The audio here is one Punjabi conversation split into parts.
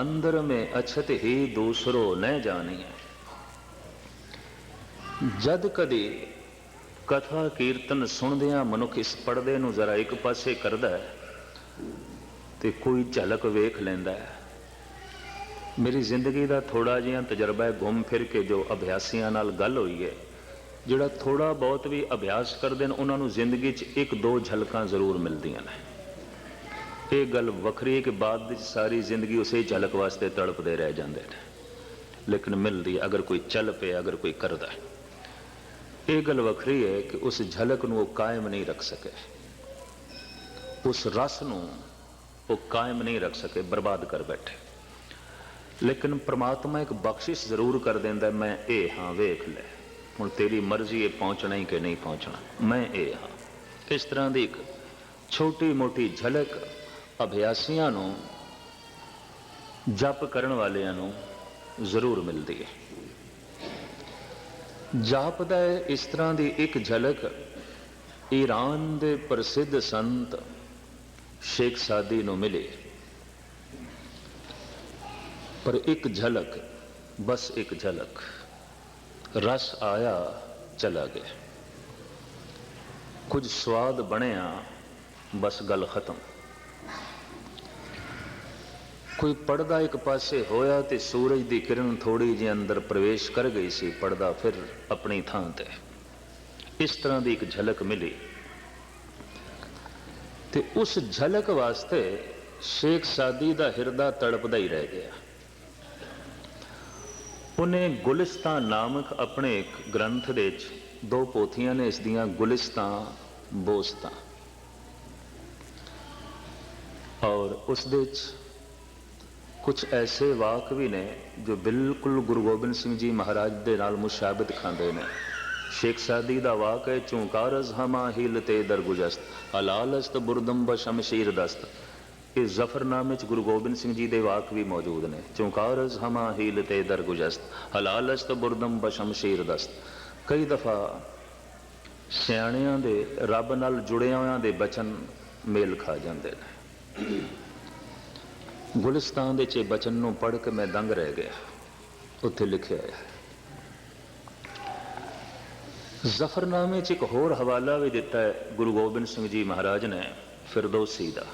ਅੰਦਰ ਮੇ ਅਛਤ ਹੀ ਦੂਸਰੋ ਨ ਜਾਣੀਐ। ਜਦ ਕਦੇ ਕਥਾ ਕੀਰਤਨ ਸੁਣਦਿਆਂ ਮਨੁੱਖ ਇਸ ਪਰਦੇ ਨੂੰ ਜ਼ਰਾ ਇੱਕ ਪਾਸੇ ਕਰਦਾ ਹੈ ਤੇ ਕੋਈ ਝਲਕ ਵੇਖ ਲੈਂਦਾ ਹੈ। ਮੇਰੀ ਜ਼ਿੰਦਗੀ ਦਾ ਥੋੜਾ ਜਿਹਾ ਤਜਰਬਾ ਹੈ, ਘੁੰਮ ਫਿਰ ਕੇ ਜੋ ਅਭਿਆਸੀਆਂ ਨਾਲ ਗੱਲ ਹੋਈ ਹੈ, ਜਿਹੜਾ ਥੋੜਾ ਬਹੁਤ ਵੀ ਅਭਿਆਸ ਕਰਦੇ ਨੇ, ਉਹਨਾਂ ਨੂੰ ਜ਼ਿੰਦਗੀ 'ਚ ਇੱਕ ਦੋ ਝਲਕਾਂ ਜ਼ਰੂਰ ਮਿਲਦੀਆਂ ਨੇ। ਇਹ ਗੱਲ ਵੱਖਰੀ ਹੈ ਕਿ ਬਾਅਦ ਵਿੱਚ ਸਾਰੀ ਜ਼ਿੰਦਗੀ ਉਸੇ ਝਲਕ ਵਾਸਤੇ ਤੜਪਦੇ ਰਹਿ ਜਾਂਦੇ ਨੇ। ਲੇਕਿਨ ਮਿਲਦੀ ਅਗਰ ਕੋਈ ਚੱਲ ਪਿਆ, ਅਗਰ ਕੋਈ ਕਰਦਾ ਇਹ ਗੱਲ ਵੱਖਰੀ ਹੈ ਕਿ ਉਸ ਝਲਕ ਨੂੰ ਉਹ ਕਾਇਮ ਨਹੀਂ ਰੱਖ ਸਕੇ। ਉਸ ਰਸ ਨੂੰ ਉਹ ਕਾਇਮ ਨਹੀਂ ਰੱਖ ਸਕੇ, ਬਰਬਾਦ ਕਰ ਬੈਠੇ। ਲੇਕਿਨ ਪ੍ਰਮਾਤਮਾ ਇੱਕ ਬਖਸ਼ਿਸ਼ ਜ਼ਰੂਰ ਕਰ ਦਿੰਦਾ ਮੈਂ ਇਹ ਹਾਂ, ਵੇਖ ਲੈ। ਹੁਣ ਤੇਰੀ ਮਰਜ਼ੀ ਹੈ, ਪਹੁੰਚਣਾ ਹੀ ਕਿ ਨਹੀਂ ਪਹੁੰਚਣਾ। ਮੈਂ ਇਹ ਹਾਂ। ਇਸ ਤਰ੍ਹਾਂ ਦੀ ਇੱਕ ਛੋਟੀ ਮੋਟੀ ਝਲਕ ਅਭਿਆਸੀਆਂ ਨੂੰ, ਜਪ ਕਰਨ ਵਾਲਿਆਂ ਨੂੰ ਜ਼ਰੂਰ ਮਿਲਦੀ ਹੈ। ਜਾਪ ਦਾ ਇਸ ਤਰ੍ਹਾਂ ਦੀ ਇੱਕ ਝਲਕ ਈਰਾਨ ਦੇ ਪ੍ਰਸਿੱਧ ਸੰਤ ਸ਼ੇਖ ਸਾਦੀ ਨੂੰ ਮਿਲੇ। ਪਰ ਇੱਕ ਝਲਕ, ਬਸ ਇੱਕ ਝਲਕ, ਰਸ ਆਇਆ, ਚਲਾ ਗਿਆ। ਕੁਝ ਸਵਾਦ ਬਣਿਆ, ਬਸ ਗੱਲ ਖਤਮ। ਕੋਈ ਪਰਦਾ ਇੱਕ ਪਾਸੇ ਹੋਇਆ ਤੇ ਸੂਰਜ ਦੀ ਕਿਰਨ ਥੋੜੀ ਜਿਹੀ ਅੰਦਰ ਪ੍ਰਵੇਸ਼ ਕਰ ਗਈ ਸੀ ਪਰਦਾ ਫਿਰ ਆਪਣੀ ਥਾਂ ਤੇ। ਇਸ ਤਰ੍ਹਾਂ ਦੀ ਇੱਕ ਝਲਕ ਮਿਲੀ। ਤੇ ਉਸ ਝਲਕ ਵਾਸਤੇ ਸ਼ੇਖ ਸਾਦੀ ਦਾ ਹਿਰਦਾ ਤੜਪਦਾ ਹੀ ਰਹਿ ਗਿਆ। ਉਹਨੇ ਗੁਲਿਸਤਾਨ ਨਾਮਕ ਆਪਣੇ ਇੱਕ ਗ੍ਰੰਥ ਦੇ ਵਿੱਚ ਦੋ ਪੋਥੀਆਂ ਨੇ, ਇਸ ਦੀਆਂ ਗੁਲਿਸਤਾਨ ਬੋਸਤਾਂ ਔਰ ਉਸ ਦੇ ਵਿੱਚ ਕੁਝ ਐਸੇ ਵਾਕ ਵੀ ਨੇ ਜੋ ਬਿਲਕੁਲ ਗੁਰੂ ਗੋਬਿੰਦ ਸਿੰਘ ਜੀ ਮਹਾਰਾਜ ਦੇ ਨਾਲ ਮੁਸ਼ਾਬਤ ਖਾਂਦੇ ਨੇ। ਸ਼ੇਖ ਸਾਦੀ ਦਾ ਵਾਕ ਹੈ ਚੌਂਕਾਰਜ਼ ਹਮਾ ਹਿਲਤੇ ਦਰਗੁਜਸਤ ਹਲਾਲਸਤ ਬੁਰਦੰਬ ਸ਼ਮਸ਼ੀਰ ਦਸਤ। ਇਹ ਜ਼ਫਰਨਾਮੇ ਚ ਗੁਰੂ ਗੋਬਿੰਦ ਸਿੰਘ ਜੀ ਦੇ ਵਾਕ ਵੀ ਮੌਜੂਦ ਨੇ ਚੌਂਕਾਰਜ਼ ਹਮਾ ਹੀਲਤੇ ਦਰਗੁਜਸਤ ਹਲਾਲਸਤ ਬੁਰਦਮ ਬਸ਼ਮਸ਼ੀਰ ਦਸਤ। ਕਈ ਦਫਾ ਸਿਆਣਿਆਂ ਦੇ ਰੱਬ ਨਾਲ ਜੁੜਿਆਂ ਹੋਇਆਂ ਦੇ ਬਚਨ ਮੇਲ ਖਾ ਜਾਂਦੇ ਨੇ। ਗੁਲਿਸਤਾਨ ਦੇ ਚ ਬਚਨ ਨੂੰ ਪੜ੍ਹ ਕੇ ਮੈਂ ਦੰਗ ਰਹਿ ਗਿਆ। ਉੱਥੇ ਲਿਖਿਆ ਹੈ, ਜ਼ਫਰਨਾਮੇ ਚ ਇੱਕ ਹੋਰ ਹਵਾਲਾ ਵੀ ਦਿੱਤਾ ਹੈ, ਗੁਰੂ ਗੋਬਿੰਦ ਸਿੰਘ ਜੀ ਮਹਾਰਾਜ ਨੇ, ਫਿਰਦੌਸੀ ਦਾ।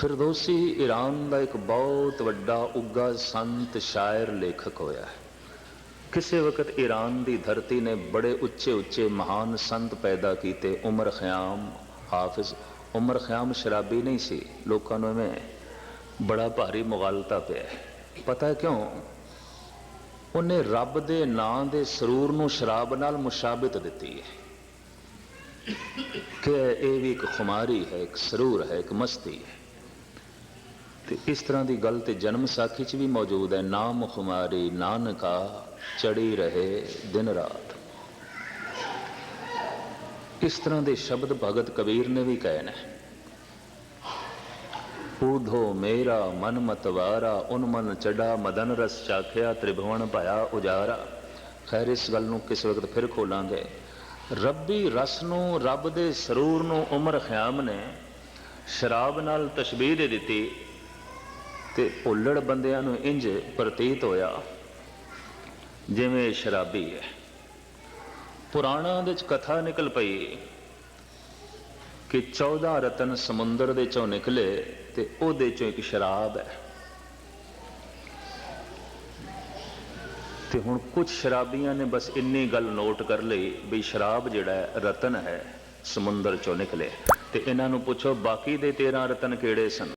ਫਿਰਦੌਸੀ ਈਰਾਨ ਦਾ ਇੱਕ ਬਹੁਤ ਵੱਡਾ ਉੱਗਾ ਸੰਤ ਸ਼ਾਇਰ ਲੇਖਕ ਹੋਇਆ ਹੈ। ਕਿਸੇ ਵਕਤ ਈਰਾਨ ਦੀ ਧਰਤੀ ਨੇ ਬੜੇ ਉੱਚੇ ਉੱਚੇ ਮਹਾਨ ਸੰਤ ਪੈਦਾ ਕੀਤੇ ਉਮਰ ਖਿਆਮ ਹਾਫਿਜ਼ ਉਮਰ ਖਿਆਮ ਸ਼ਰਾਬੀ ਨਹੀਂ ਸੀ। ਲੋਕਾਂ ਨੂੰ ਐਵੇਂ ਬੜਾ ਭਾਰੀ ਮੁਗਾਲਤਾ ਪਿਆ। ਪਤਾ ਕਿਉਂ? ਉਹਨੇ ਰੱਬ ਦੇ ਨਾਂ ਦੇ ਸਰੂਰ ਨੂੰ ਸ਼ਰਾਬ ਨਾਲ ਮੁਸ਼ਾਬਤ ਦਿੱਤੀ ਹੈ। ਕਿ ਇਹ ਵੀ ਇੱਕ ਖੁਮਾਰੀ ਹੈ, ਇੱਕ ਸਰੂਰ ਹੈ, ਇੱਕ ਮਸਤੀ ਹੈ। ਤੇ ਇਸ ਤਰ੍ਹਾਂ ਦੀ ਗੱਲ ਤੇ ਜਨਮ ਸਾਖੀ 'ਚ ਵੀ ਮੌਜੂਦ ਹੈ। ਨਾਮ ਖੁਮਾਰੀ ਨਾਨਕਾ ਚੜੀ ਰਹੇ ਦਿਨ ਰਾਤ। ਇਸ ਤਰ੍ਹਾਂ ਦੇ ਸ਼ਬਦ ਭਗਤ ਕਬੀਰ ਨੇ ਵੀ ਕਹੇ ਨੇ। ਊਧੋ ਮੇਰਾ ਮਨ ਮਤਵਾਰਾ, ਉਨ ਮਨ ਚੜਾ, ਮਦਨ ਰਸ ਚਾਖਿਆ, ਤ੍ਰਿਭਵਨ ਭਇਆ ਉਜਾਰਾ। ਖੈਰ, ਇਸ ਗੱਲ ਨੂੰ ਕਿਸ ਵਕਤ ਫਿਰ ਖੋਲਾਂਗੇ? ਰੱਬੀ ਰਸ ਨੂੰ, ਰੱਬ ਦੇ ਸਰੂਰ ਨੂੰ ਉਮਰ ਖਿਆਮ ਨੇ ਸ਼ਰਾਬ ਨਾਲ ਤਸ਼ਬੀਹ ਦੇ ਦਿੱਤੀ ਤੇ ਭੁੱਲੜ ਬੰਦਿਆਂ ਨੂੰ ਇੰਜ ਪ੍ਰਤੀਤ ਹੋਇਆ, ਜਿਵੇਂ ਸ਼ਰਾਬੀ ਹੈ। ਪੁਰਾਣਾਂ ਵਿੱਚ ਕਥਾ ਨਿਕਲ ਪਈ ਕਿ 14 ਰਤਨ ਸਮੁੰਦਰ ਦੇ ਚੋਂ ਨਿਕਲੇ ਤੇ ਉਹਦੇ ਚੋਂ ਇੱਕ ਸ਼ਰਾਬ ਹੈ। ਤੇ ਹੁਣ ਕੁਝ ਸ਼ਰਾਬੀਆਂ ਨੇ ਬਸ ਇੰਨੀ ਗੱਲ ਨੋਟ ਕਰ ਲਈ ਵੀ ਸ਼ਰਾਬ ਜਿਹੜਾ ਹੈ, ਰਤਨ ਹੈ, ਸਮੁੰਦਰ ਚੋਂ ਨਿਕਲੇ। ਤੇ ਇਹਨਾਂ ਨੂੰ ਪੁੱਛੋ, ਬਾਕੀ ਦੇ 13 ਰਤਨ ਕਿਹੜੇ ਸਨ?